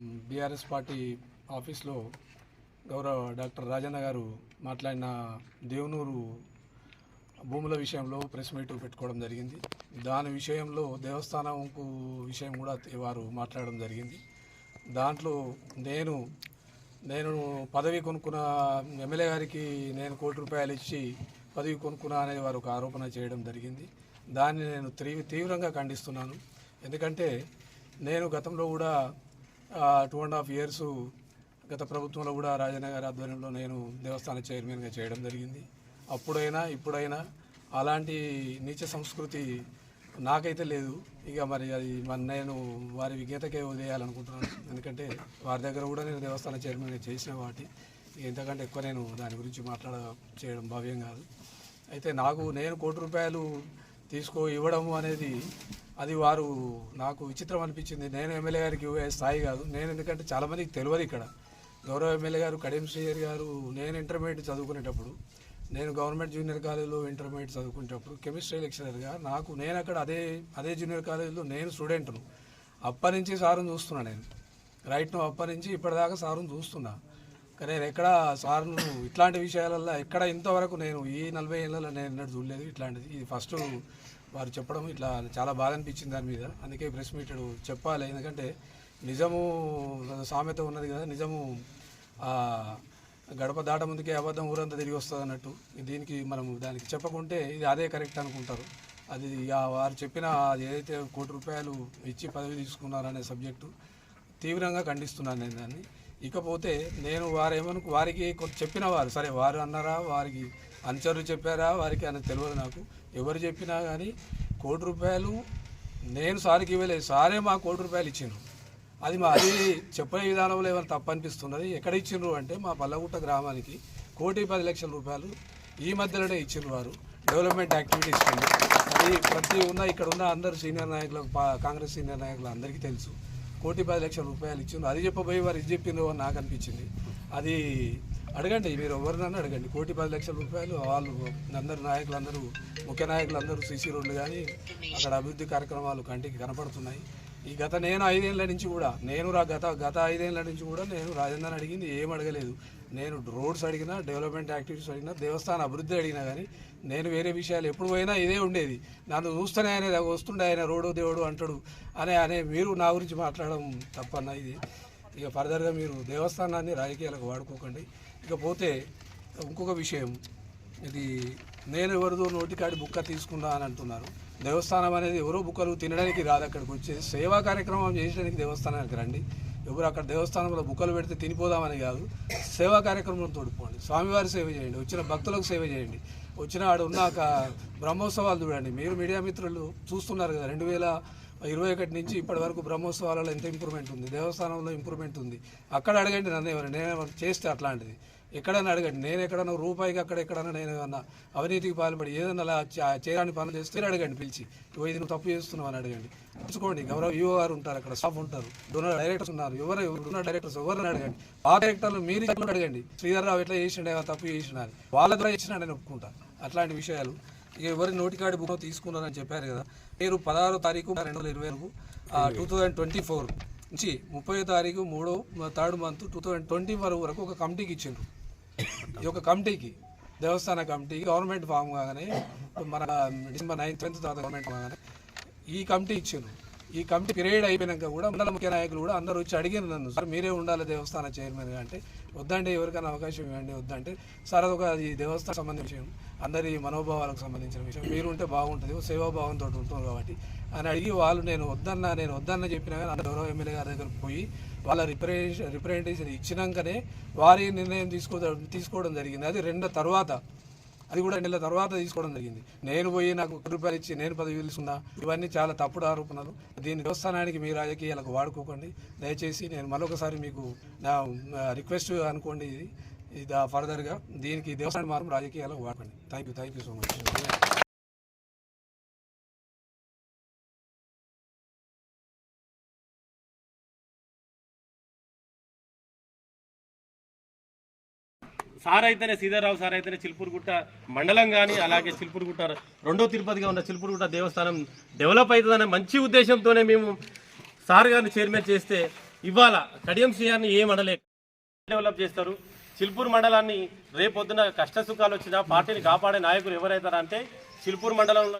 BRS party ఆఫీస్లో గౌరవ doctor Rajanna గారు మాట్లాడిన దేవునూరు భూముల విషయంలో ప్రెస్ మీట్ పెట్టుకోవడం జరిగింది. దాని విషయంలో దేవస్థానంకు విషయం కూడా వారు మాట్లాడడం జరిగింది. దాంట్లో నేను నేను పదవి కొనుక్కున్న ఎమ్మెల్యే గారికి నేను కోటి రూపాయలు ఇచ్చి పదవి కొనుక్కున్నా అనేది వారు ఒక ఆరోపణ చేయడం జరిగింది. దాన్ని నేను తీవ్రంగా ఖండిస్తున్నాను. ఎందుకంటే నేను గతంలో కూడా టూ అండ్ హాఫ్ ఇయర్స్ గత ప్రభుత్వంలో కూడా రాజన్న గారి ఆధ్వర్యంలో నేను దేవస్థాన చైర్మన్గా చేయడం జరిగింది. అప్పుడైనా ఇప్పుడైనా అలాంటి నీచ సంస్కృతి నాకైతే లేదు. ఇక మరి అది మన నేను వారి విజ్ఞతకే వదిలేయాలనుకుంటున్నాను. ఎందుకంటే వారి దగ్గర కూడా నేను దేవస్థాన చైర్మన్గా చేసిన వాటి ఇంతకంటే ఎక్కువ నేను దాని గురించి మాట్లాడ చేయడం భావ్యం కాదు. అయితే నాకు నేను కోటి రూపాయలు తీసుకో ఇవ్వడము అనేది అది వారు నాకు విచిత్రం అనిపించింది. నేను ఎమ్మెల్యే గారికి ఇవ్వే స్థాయి కాదు. నేను ఎందుకంటే చాలామందికి తెలియదు ఇక్కడ. గౌరవ ఎమ్మెల్యే గారు కడియం శ్రీయర్ గారు నేను ఇంటర్మీడియట్ చదువుకునేటప్పుడు నేను గవర్నమెంట్ జూనియర్ కాలేజీలో ఇంటర్మీడియట్ చదువుకునేటప్పుడు కెమిస్ట్రీ లెక్చరర్గా నాకు నేను అక్కడ అదే అదే జూనియర్ కాలేజీలో నేను స్టూడెంట్ను. అప్పటి నుంచి సారుని చూస్తున్నా నేను. రైట్ను అప్పటి నుంచి ఇప్పటిదాకా సారుని చూస్తున్నా. కానీ నేను ఎక్కడ సార్ను ఇట్లాంటి విషయాలలో ఎక్కడ ఇంతవరకు నేను ఈ నలభై ఏళ్ళలో నేను ఎన్నడూ చూడలేదు ఇట్లాంటిది. ఇది ఫస్ట్ వారు చెప్పడం ఇట్లా చాలా బాధ అనిపించింది దాని మీద. అందుకే ప్రెస్ మీట్ చెప్పాలి. ఎందుకంటే నిజము సామెత ఉన్నది కదా నిజము ఆ, గడప దాట ముందుకే అబద్ధం ఊరంతా తిరిగి వస్తుంది అన్నట్టు. దీనికి మనం దానికి చెప్పకుంటే ఇది అదే కరెక్ట్ అనుకుంటారు. అది ఇక వారు చెప్పిన అది ఏదైతే కోటి రూపాయలు ఇచ్చి పదవి తీసుకున్నారనే సబ్జెక్టు తీవ్రంగా ఖండిస్తున్నాను నేను దాన్ని. ఇకపోతే నేను వారేమను వారికి చెప్పిన వారు సరే వారు అన్నారా? వారికి అనుచరులు చెప్పారా? వారికి అని తెలియదు నాకు. ఎవరు చెప్పినా కానీ కోటి రూపాయలు నేను సార్కి ఇవ్వలేదు. సారే మా కోటి రూపాయలు ఇచ్చిండ్రు. అది మా అది చెప్పే విధానంలో ఏమైనా తప్పనిపిస్తున్నది? ఎక్కడ ఇచ్చిండ్రు అంటే మా పల్లగుట్ట గ్రామానికి కోటి పది లక్షల రూపాయలు ఈ మధ్యలోనే ఇచ్చిండ్రు వారు. డెవలప్మెంట్ యాక్టివిటీస్ అది ప్రతి ఉన్న ఇక్కడ ఉన్న అందరు సీనియర్ నాయకులకు కాంగ్రెస్ సీనియర్ నాయకులు అందరికీ తెలుసు. కోటి పది లక్షల రూపాయలు ఇచ్చిండ్రు. అది చెప్పబోయి వారు ఇది చెప్పిండ్రు అని నాకు అనిపించింది. అది అడగండి మీరు ఎవరినన్నా అడగండి. కోటి పది లక్షల రూపాయలు వాళ్ళు అందరు నాయకులందరూ ముఖ్య నాయకులందరూ సీసీ రోడ్లు కానీ అక్కడ అభివృద్ధి కార్యక్రమాలు కంటికి కనపడుతున్నాయి. ఈ గత నేను ఐదేళ్ళ నుంచి కూడా నేను రా గత గత ఐదేళ్ళ నుంచి కూడా నేను రాజేంద్రని అడిగింది ఏం అడగలేదు. నేను రోడ్స్ అడిగినా డెవలప్మెంట్ యాక్టివిటీస్ అడిగినా దేవస్థాన అభివృద్ధి అడిగినా కానీ నేను వేరే విషయాలు ఎప్పుడు పోయినా ఇదే ఉండేది. నన్ను చూస్తేనే ఆయన వస్తుండే ఆయన రోడ్డు దేవుడు అంటాడు అనే అనే మీరు నా గురించి మాట్లాడడం తప్పన్న ఇది. ఇక ఫర్దర్గా మీరు దేవస్థానాన్ని రాజకీయాలకు వాడుకోకండి. ఇకపోతే ఇంకొక విషయం ఇది నేను ఎవరిదో నోటికాడి బుక్క తీసుకున్నా అని అంటున్నారు. దేవస్థానం అనేది ఎవరో బుక్కలు తినడానికి రాదు అక్కడికి వచ్చి సేవా కార్యక్రమం చేయడానికి దేవస్థానానికి రండి. ఎవరు అక్కడ దేవస్థానంలో బుక్కలు పెడితే తినిపోదామని కాదు సేవా కార్యక్రమం తోడుకోండి స్వామివారి సేవ చేయండి వచ్చిన భక్తులకు సేవ చేయండి. వచ్చిన ఆడ ఉన్నాక బ్రహ్మోత్సవాలు చూడండి. మీరు మీడియా మిత్రులు చూస్తున్నారు కదా రెండు వేల ఇరవై ఒకటి నుంచి ఇప్పటి వరకు బ్రహ్మోత్సవాలలో ఎంత ఇంప్రూవ్మెంట్ ఉంది దేవస్థానంలో ఇంప్రూవ్మెంట్ ఉంది. అక్కడ అడగండి నన్ను ఎవరు నేను చేస్తే అట్లాంటిది. ఎక్కడైనా అడగండి. నేను ఎక్కడన్నా రూపాయికి అక్కడ ఎక్కడన్నా నేను ఏమన్నా అవినీతికి పాల్పడి ఏదన్నా అలా చేయడానికి పనులు చేస్తే అడగండి పిలిచి. ఇది నువ్వు తప్పు చేస్తున్నావు అని అడగండి. తెలుసుకోండి గౌరవ యువ గారు ఉంటారు. అక్కడ స్టాఫ్ ఉంటారు. డోనర్ డైరెక్టర్స్ ఉన్నారు. ఎవరు ఉన్న డైరెక్టర్స్ ఎవరిని అడగండి. ఆ డైరెక్టర్లు మీరు అడగండి. శ్రీధర్ రావు ఎట్లా చేసిండే తప్పు చేసిన వాళ్ళ ద్వారా చేసిన నేను ఒప్పుకుంటా. అట్లాంటి విషయాలు. ఇక ఎవరి నోటికాడి బుక్ తీసుకున్నారని చెప్పారు కదా. మీరు పదహారో తారీఖు రెండు వేల ఇరవై టూ థౌజండ్ ట్వంటీ ఫోర్ నుంచి ముప్పై తారీఖు మూడో third month two thousand twenty four వరకు ఒక కమిటీకి ఇచ్చిండ్రు. ఈ యొక్క కమిటీకి దేవస్థాన కమిటీకి గవర్నమెంట్ ఫామ్ కాగానే మన డిసెంబర్ నైన్త్ టెన్త్ తర్వాత గవర్నమెంట్ కాగానే ఈ కమిటీ ఇచ్చిండ్రు. ఈ కమిటీ పీరియడ్ అయిపోయినాక కూడా మండల ముఖ్య నాయకులు కూడా అందరూ వచ్చి అడిగారు నన్ను సార్ మీరే ఉండాలి దేవస్థాన చైర్మన్ అంటే వద్దంటే ఎవరికైనా అవకాశం ఇవ్వండి వద్దంటే సార్ అదొక ఈ దేవస్థానం సంబంధించిన విషయం అందరి మనోభావాలకు సంబంధించిన విషయం మీరు ఉంటే బాగుంటుంది ఓ సేవాభావంతో ఉంటాం కాబట్టి అని అడిగి వాళ్ళు నేను వద్దన్నా నేను వద్దన్న చెప్పినా కానీ అందరూ గౌరవ ఎమ్మెల్యే గారి దగ్గరకు పోయి వాళ్ళ రిప్రజెంటేషన్ రిప్రజెంటేషన్ ఇచ్చినాకనే వారి నిర్ణయం తీసుకో తీసుకోవడం జరిగింది. అది రెండో తర్వాత అది కూడా నెలల తర్వాత తీసుకోవడం జరిగింది. నేను పోయి నాకు ఒక రూపాయలు ఇచ్చి నేను పదవి తీసుకున్నా. ఇవన్నీ చాలా తప్పుడు ఆరోపణలు. దీని దేవస్థానానికి మీ రాజకీయాలకు వాడుకోకండి. దయచేసి నేను మరొకసారి మీకు నా రిక్వెస్ట్ అనుకోండి ఇది. ఇది ఫర్దర్గా దీనికి దేవస్థానం మాత్రం రాజకీయాలకు వాడుకోండి. Thank you thank you so much. Sir అయితేనే సీతారావు సార్ అయితేనే చిలుపూరుగుట్ట మండలం కానీ అలాగే చిలుపూరుగుట్ట రెండో తిరుపతిగా ఉన్న చిలుపూరుగుట్ట దేవస్థానం డెవలప్ అవుతుందనే మంచి ఉద్దేశంతోనే మేము సార్ గారిని చైర్మన్ చేస్తే ఇవాళ కడియం శ్రీయాన్ని ఏం మండలే డెవలప్ చేస్తారు. చిల్పూర్ మండలాన్ని రేపొద్దున కష్ట సుఖాలు వచ్చినా పార్టీని కాపాడే నాయకులు ఎవరైతారంటే చిల్పూర్ మండలంలో